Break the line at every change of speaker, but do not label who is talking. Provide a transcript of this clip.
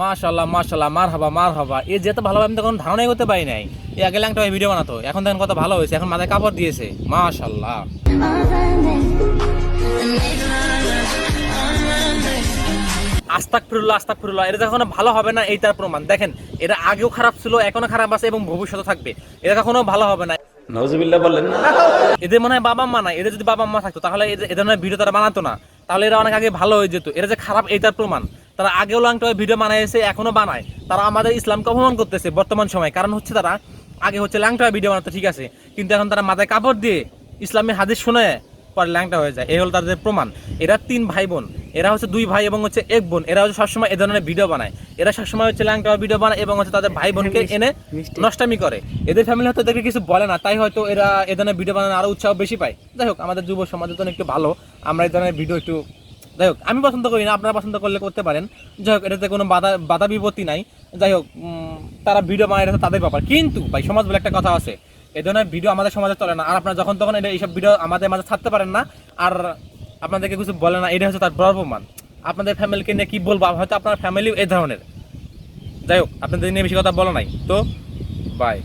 মাশাল্লাহ মাশাল্লাহ মার হবা মার হবা এ যেতে ভালো আমি তখন ধারণাই করতে পারি নাই। এ আগে ল্যাংটা ভিডিও বানাতো এখন দেখেন কত ভালো হয়েছে এখন মাথায় কাপড় দিয়েছে মাশাল্লাহ আস্তাক ফিরুল্লাহ আস্তাক ফিরুল্লাহ এটা কখনো ভালো হবে না এই তার প্রমাণ। দেখেন এটা আগেও খারাপ ছিল এখনও খারাপ আছে এবং ভবিষ্যতে থাকবে। এটা কখনো ভালো হবে না।
নজবিল্লা বললেন
এদের মনে হয় বাবা মা নাই এদের যদি বাবা মা থাকতো তাহলে এদের- ভিডিও তারা বানাতো না। তাহলে এরা অনেক আগে ভালো হয়ে যেত। এরা যে খারাপ এই তার প্রমাণ। তারা আগেও লাংটা ভিডিও বানাইছে এখনও বানায়। তারা আমাদের ইসলামকে অপমান করতেছে বর্তমান সময়। কারণ হচ্ছে তারা আগে হচ্ছে ল্যাংটা ভিডিও বানাতো ঠিক আছে? কিন্তু এখন তারা মাথায় কাপড় দিয়ে ইসলামের হাদিস শুনে পরে ল্যাংটা হয়ে যায়। এই হলো তাদের প্রমাণ। এরা তিন ভাই বোন এরা হচ্ছে দুই ভাই এবং হচ্ছে এক বোন। এরা হচ্ছে সবসময় এ ধরনের ভিডিও বানায়। এরা সবসময় হচ্ছে ল্যাংটা ভিডিও বানায় এবং হচ্ছে তাদের ভাই বোনকে এনে নষ্টামি করে। এদের ফ্যামিলি হয়তো এদেরকে কিছু বলে না তাই হয়তো এরা এ ধরনের ভিডিও বানানোর আরও উৎসাহ বেশি পায়। যাই হোক আমাদের যুব সমাজের জন্য একটু ভালো। আমরা এই ধরনের ভিডিও একটু যাই হোক, আমি পছন্দ করি না, আপনারা পছন্দ করলে করতে পারেন। যাই হোক, এটাতে কোনো বাধা বাধা বিপত্তি নাই। যাই হোক তারা ভিডিও বানায়, এটা তাদের ব্যাপার। কিন্তু ভাই, সমাজ বলে একটা কথা আছে এ ধরনের ভিডিও আমাদের সমাজে চলে না। আর আপনারা যখন তখন এটা এইসব ভিডিও আমাদের মাঝে ছাড়তে পারেন না, আর আপনাদেরকে কিছু বলে না এটা হচ্ছে তার বড় প্রমাণ আপনাদের ফ্যামিলিকে নিয়ে কি বলব? হয়তো আপনার ফ্যামিলিও এই ধরনের। যাই হোক, আপনাদের নিয়ে বেশি কথা বলা নাই। তো বাই